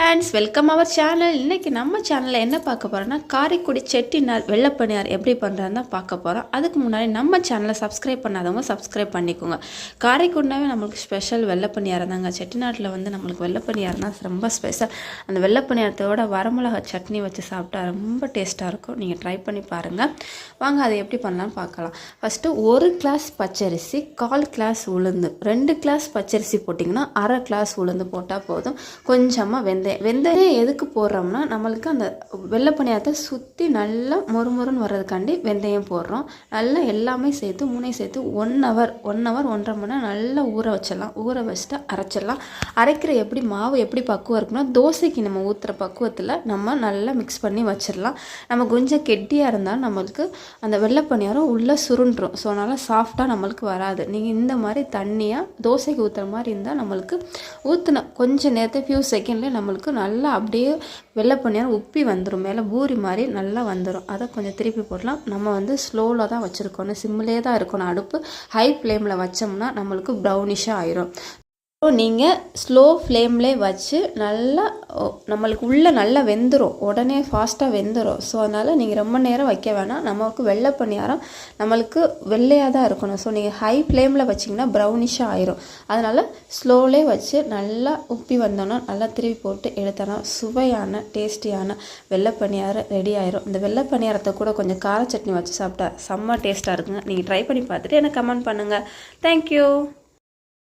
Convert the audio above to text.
Friends welcome our channel இன்றைக்கி நம்ம சேனலில் என்ன பார்க்க போகிறோம்னா காரைக்குடி செட்டிநாள் வெள்ளப்பணியார் எப்படி பண்ணுறான்னு தான் பார்க்க போகிறோம் அதுக்கு முன்னாடி நம்ம சேனலை சப்ஸ்கிரைப் பண்ணாதவங்க சப்ஸ்கிரைப் பண்ணிக்கோங்க. காரைக்குடினாவே நம்மளுக்கு ஸ்பெஷல் வெள்ளப்பணியாரம் தாங்க. செட்டிநாட்டில் வந்து நம்மளுக்கு வெள்ளப்பணியார் தான் ரொம்ப ஸ்பெஷல் அந்த வெள்ளப்பணியாரத்தோட வரமிளகா சட்னி வச்சு சாப்பிட்டா ரொம்ப டேஸ்ட்டாக இருக்கும். நீங்கள் ட்ரை பண்ணி பாருங்கள் வாங்க அதை எப்படி பண்ணலாம்னு பார்க்கலாம். ஃபஸ்ட்டு ஒரு கிளாஸ் பச்சரிசி கால் கிளாஸ் உளுந்து. ரெண்டு கிளாஸ் பச்சரிசி போட்டிங்கன்னா அரை கிளாஸ் உளுந்து போட்டால் போதும். கொஞ்சமாக வெந்த வெந்தயம் வெந்தயம் எதுக்கு போடுறோம்னா நம்மளுக்கு அந்த வெள்ளை பணியாரத்தை சுற்றி நல்லா மொறுமொறுன்னு வர்றதுக்காண்டி வெந்தயம் போடுறோம். நல்லா எல்லாமே சேர்த்து மூணையும் சேர்த்து ஒன் ஹவர் ஒன் ஹவர் ஒன்றரை மணி நேரம் நல்லா ஊற வச்சிடலாம். ஊற வச்சுட்டு அரைச்சிடலாம். அரைக்கிற எப்படி மாவு எப்படி பக்குவம் இருக்குன்னா தோசைக்கு நம்ம ஊற்றுற பக்குவத்தில் நம்ம நல்லா மிக்ஸ் பண்ணி வச்சிடலாம். நம்ம கொஞ்சம் கெட்டியாக இருந்தால் நம்மளுக்கு அந்த வெள்ளை பணியாரம் உள்ளே சுருண்டுரும். ஸோ அதனால் சாஃப்டாக நம்மளுக்கு வராது. நீங்கள் இந்த மாதிரி தண்ணியாக தோசைக்கு ஊற்றுற மாதிரி இருந்தால் நம்மளுக்கு ஊற்றின கொஞ்சம் நேரத்தை ஃபியூ செகண்ட்லேயே நம்மளுக்கு நல்லா அப்படியே வெள்ளை பணியாரம் உப்பி வந்துடும் மேலே பூரி மாதிரி நல்லா வந்துடும் அதை கொஞ்சம் திருப்பி போடலாம். நம்ம வந்து ஸ்லோவில் தான் வச்சுருக்கணும் சிம்மிலே தான் இருக்கணும். அடுப்பு ஹை ஃப்ளேமில் வச்சோம்னா நம்மளுக்கு ப்ரௌனிஷாக ஆயிரும். நீங்கள் ஸ்லோ ஃப்ளேம்லே வச்சு நல்லா நம்மளுக்கு உள்ளே நல்லா வெந்துடும் உடனே ஃபாஸ்ட்டாக வெந்துடும் ஸோ அதனால் நீங்கள் ரொம்ப நேரம் வைக்க வேணாம். நமக்கு வெள்ளை பணியாரம் நம்மளுக்கு வெள்ளையாக தான் இருக்கணும். ஸோ நீங்கள் ஹை ஃப்ளேமில் வச்சிங்கன்னா ப்ரௌனிஷாக ஆயிரும். அதனால் ஸ்லோலே வச்சு நல்லா உப்பி வந்தோன்னா நல்லா திருப்பி போட்டு எடுத்தோன்னா சுவையான டேஸ்டியான வெள்ளை பணியாரம் ரெடி ஆயிரும். இந்த வெள்ளை பணியாரத்தை கூட கொஞ்சம் கார சட்னி வச்சு சாப்பிட்டா செம்ம டேஸ்ட்டாக இருக்குங்க. நீங்கள் ட்ரை பண்ணி பார்த்துட்டு எனக்கு கமெண்ட் பண்ணுங்கள் தேங்க்யூ